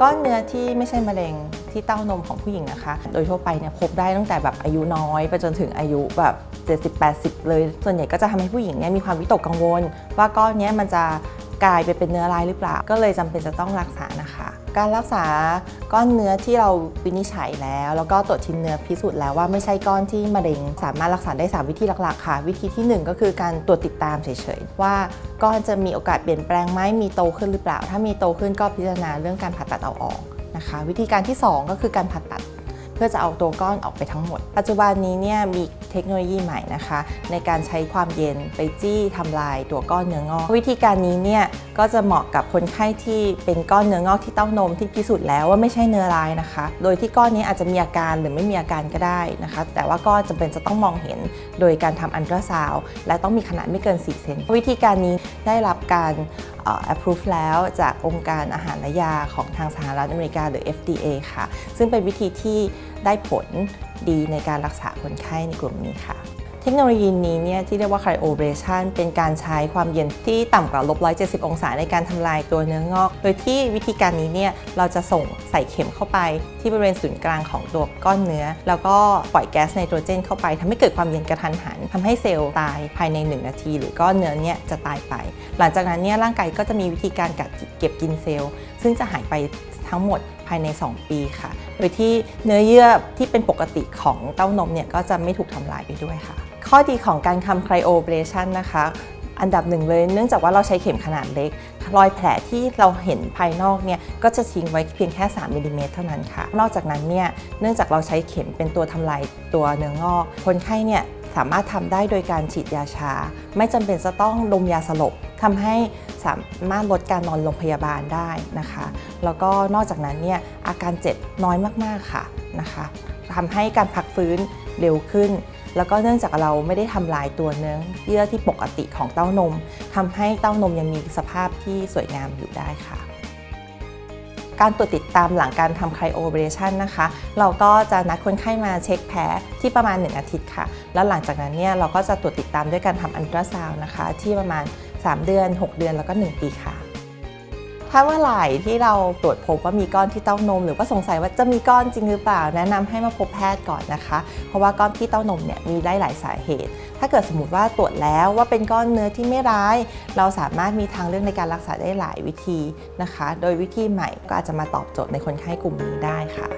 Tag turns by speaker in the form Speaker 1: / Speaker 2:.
Speaker 1: ก้อนเนื้อที่ไม่ใช่มะเร็งที่เต้านมของผู้หญิงนะคะ โดยทั่วไปเนี่ยพบได้ตั้งแต่แบบอายุน้อยไปจนถึงอายุแบบ70-80 เลย ส่วนใหญ่ก็จะทำให้ผู้หญิงเนี่ยมีความวิตกกังวล ว่าก้อนเนี้ยมันจะ กลายไปเป็นเนื้อร้ายหรือเปล่า ก็เลยจำเป็นจะต้องรักษานะคะ การรักษาก้อนเนื้อที่เราวินิจฉัยแล้ว แล้วก็ตรวจชิ้นเนื้อพิสูจน์แล้วว่าไม่ใช่ก้อนที่มะเร็ง สามารถรักษาได้ 3 วิธีหลักๆค่ะ วิธีที่ 1 ก็คือการตรวจติดตามเฉยๆ ว่าก้อนจะมีโอกาสเปลี่ยนแปลงไหมมีโตขึ้นหรือเปล่า ถ้ามีโตขึ้นก็พิจารณาเรื่องการผ่าตัดเอาออกนะคะ วิธีการที่ 2 ก็คือการผ่าตัด พื่อจะเอาตัวก้อนออกไปทั้งหมด ปัจจุบันนี้เนี่ยมีเทคโนโลยีใหม่นะคะ ในการใช้ความเย็นไปจี้ทำลายตัวก้อนเนื้องอก วิธีการนี้เนี่ยก็จะเหมาะกับคนไข้ที่เป็นก้อนเนื้องอกที่เต้านมที่พิสูจน์แล้วว่าไม่ใช่เนื้อร้ายนะคะ โดยที่ก้อนนี้อาจจะมีอาการหรือไม่มีอาการก็ได้นะคะ แต่ว่าก็จำเป็นจะต้องมองเห็นโดยการทำอันตราซาวและต้องมีขนาดไม่เกิน 4 เซนวิธีการนี้ได้รับการเอ่อ approve แล้วจากองค์การอาหารและยาของทางสหรัฐอเมริกาหรือ FDA ค่ะ ซึ่งเป็นวิธีที่ได้ผลดีในการรักษาคนไข้ในกลุ่มนี้ค่ะ เทคโนโลยีนี้เนี่ยที่เรียกว่า cryoablation เป็นการใช้ความเย็นที่ต่ำกว่าลบ170 องศาในการทำลายตัวเนื้องอก โดยที่วิธีการนี้เนี่ยเราจะส่งใส่เข็มเข้าไป ที่บริเวณศูนย์กลางของตัวก้อนเนื้อ แล้วก็ปล่อยแก๊สไนโตรเจนเข้าไปทำให้เกิดความเย็นกระทันหันทำให้เซลล์ตายภายใน 1 นาที หรือก้อนเนื้อเนี่ยจะตายไป หลังจากนั้นเนี่ยร่างกายก็จะมีวิธีการกัดเก็บกินเซลล์ ซึ่งจะหายไป ทั้งหมดภายใน 2 ปีค่ะ โดยที่เนื้อเยื่อที่เป็นปกติของเต้านมเนี่ยก็จะไม่ถูกทำลายไปด้วยค่ะ ข้อดีของการทำ cryoablation นะคะอันดับหนึ่งเลยเนื่องจากว่าเราใช้เข็มขนาดเล็ก รอยแผลที่เราเห็นภายนอกเนี่ยก็จะทิ้งไว้เพียงแค่ 3มิลลิเมตรเท่านั้นค่ะ นอกจากนั้นเนี่ยเนื่องจากเราใช้เข็มเป็นตัวทำลายตัวเนื้องอก คนไข้เนี่ยสามารถทำได้โดยการฉีดยาชา ไม่จำเป็นจะต้องดมยาสลบ ทำให้สามารถลดการนอนโรงพยาบาลได้นะคะ แล้วก็นอกจากนั้นเนี่ยอาการเจ็บน้อยมากๆค่ะนะคะทำให้การพักฟื้นเร็วขึ้น แล้วก็เนื่องจากเราไม่ได้ทำลายตัวเนื้อเยื่อที่ปกติของเต้านมทำให้เต้านมยังมีสภาพที่สวยงามอยู่ได้ค่ะการตรวจติดตามหลังการทำไครโอเบรชันนะคะ เราก็จะนัดคนไข้มาเช็คแผลที่ประมาณ 1 อาทิตย์ค่ะ แล้วหลังจากนั้นเนี่ยเราก็จะตรวจติดตามด้วยการทำอันตราซาวนะคะ ที่ประมาณ 3 เดือน 6 เดือนแล้วก็ 1 ปีค่ะ ถ้าเมื่อไหร่ที่เราตรวจพบว่ามีก้อนที่เต้านม หรือว่าสงสัยว่าจะมีก้อนจริงหรือเปล่า แนะนำให้มาพบแพทย์ก่อนนะคะ เพราะว่าก้อนที่เต้านมเนี่ยมีได้หลายสาเหตุ ถ้าเกิดสมมติว่าตรวจแล้วว่าเป็นก้อนเนื้อที่ไม่ร้าย เราสามารถมีทางเลือกในการรักษาได้หลายวิธีนะคะ โดยวิธีใหม่ก็อาจจะมาตอบโจทย์ในคนไข้กลุ่มนี้ได้ค่ะ